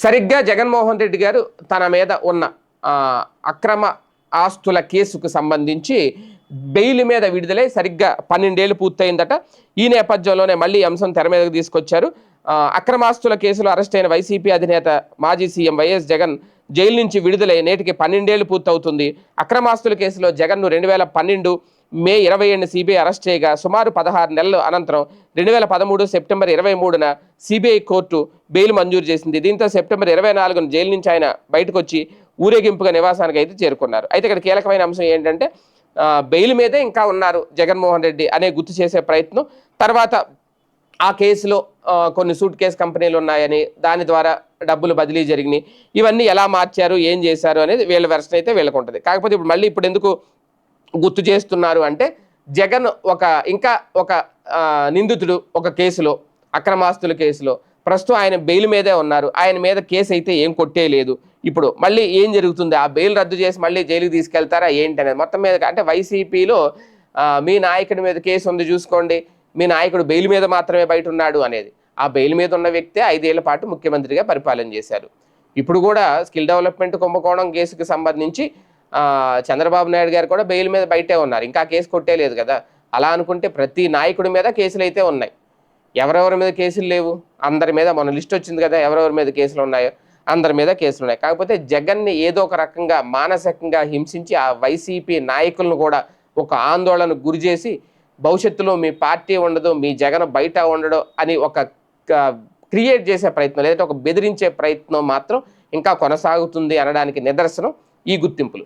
సరిగ్గా జగన్మోహన్ రెడ్డి గారు తన మీద ఉన్న అక్రమ ఆస్తుల కేసుకు సంబంధించి బెయిల్ మీద విడుదలై సరిగ్గా పన్నెండేళ్ళు పూర్తయిందట. ఈ నేపథ్యంలోనే మళ్ళీ అంశం తెర మీదకు తీసుకొచ్చారు. అక్రమాస్తుల కేసులో అరెస్ట్ అయిన వైసీపీ అధినేత మాజీ సీఎం వైఎస్ జగన్ జైలు నుంచి విడుదలై నేటికి పన్నెండేళ్ళు పూర్తవుతుంది. అక్రమాస్తుల కేసులో జగన్ను రెండు వేల పన్నెండు మే ఇరవై ఏడున సిబిఐ అరెస్ట్ చేయగా సుమారు పదహారు నెలల అనంతరం రెండు వేల పదమూడు సెప్టెంబర్ ఇరవై మూడున సిబిఐ కోర్టు బెయిల్ మంజూరు చేసింది. దీంతో సెప్టెంబర్ ఇరవై నాలుగున జైలు నుంచి ఆయన బయటకు వచ్చి ఊరేగింపుగా నివాసానికి అయితే చేరుకున్నారు. అయితే ఇక్కడ కీలకమైన అంశం ఏంటంటే బెయిల్ మీదే ఇంకా ఉన్నారు జగన్మోహన్ రెడ్డి అనే గుర్తు చేసే ప్రయత్నం. తర్వాత ఆ కేసులో కొన్ని సూట్ కేసు కంపెనీలు ఉన్నాయని దాని ద్వారా డబ్బులు బదిలీ జరిగినాయి. ఇవన్నీ ఎలా మార్చారు ఏం చేశారు అనేది వీళ్ళ వెర్షన్ అయితే వీళ్ళకు ఉంటుంది కాకపోతే ఇప్పుడు మళ్ళీ ఇప్పుడు ఎందుకు గుర్తు చేస్తున్నారు అంటే జగన్ ఒక ఇంకా ఒక నిందితుడు ఒక కేసులో అక్రమాస్తుల కేసులో. ప్రస్తుతం ఆయన బెయిల్ మీదే ఉన్నారు. ఆయన మీద కేసు అయితే ఏం కొట్టేయలేదు ఇప్పుడు మళ్ళీ ఏం జరుగుతుంది? ఆ బెయిల్ రద్దు చేసి మళ్ళీ జైలుకి తీసుకెళ్తారా? ఏంటి అనేది మొత్తం మీద అంటే వైసీపీలో మీ నాయకుడి మీద కేసు ఉంది చూసుకోండి. మీ నాయకుడు బెయిల్ మీద మాత్రమే బయట ఉన్నాడు అనేది. ఆ బెయిల్ మీద ఉన్న వ్యక్తే ఐదేళ్ళ పాటు ముఖ్యమంత్రిగా పరిపాలన చేశారు. ఇప్పుడు కూడా స్కిల్ డెవలప్మెంట్ కుంభకోణం కేసుకు సంబంధించి చంద్రబాబు నాయుడు గారు కూడా బెయిల్ మీద బయటే ఉన్నారు. ఇంకా కేసు కొట్టేలేదు కదా. అలా అనుకుంటే ప్రతి నాయకుడి మీద కేసులు అయితే ఉన్నాయి. ఎవరెవరి మీద కేసులు లేవు? అందరి మీద మన లిస్ట్ వచ్చింది కదా ఎవరెవరి మీద కేసులు ఉన్నాయో? అందరి మీద కేసులు ఉన్నాయి. కాకపోతే జగన్ని ఏదో ఒక రకంగా మానసికంగా హింసించి ఆ వైసీపీ నాయకులను కూడా ఒక ఆందోళన గురి చేసి భవిష్యత్తులో మీ పార్టీ ఉండదు మీ జగన్ బయట ఉండడు అని ఒక క్రియేట్ చేసే ప్రయత్నం లేదంటే ఒక బెదిరించే ప్రయత్నం మాత్రం ఇంకా కొనసాగుతుంది అనడానికి నిదర్శనం ఈ గుర్తింపులు.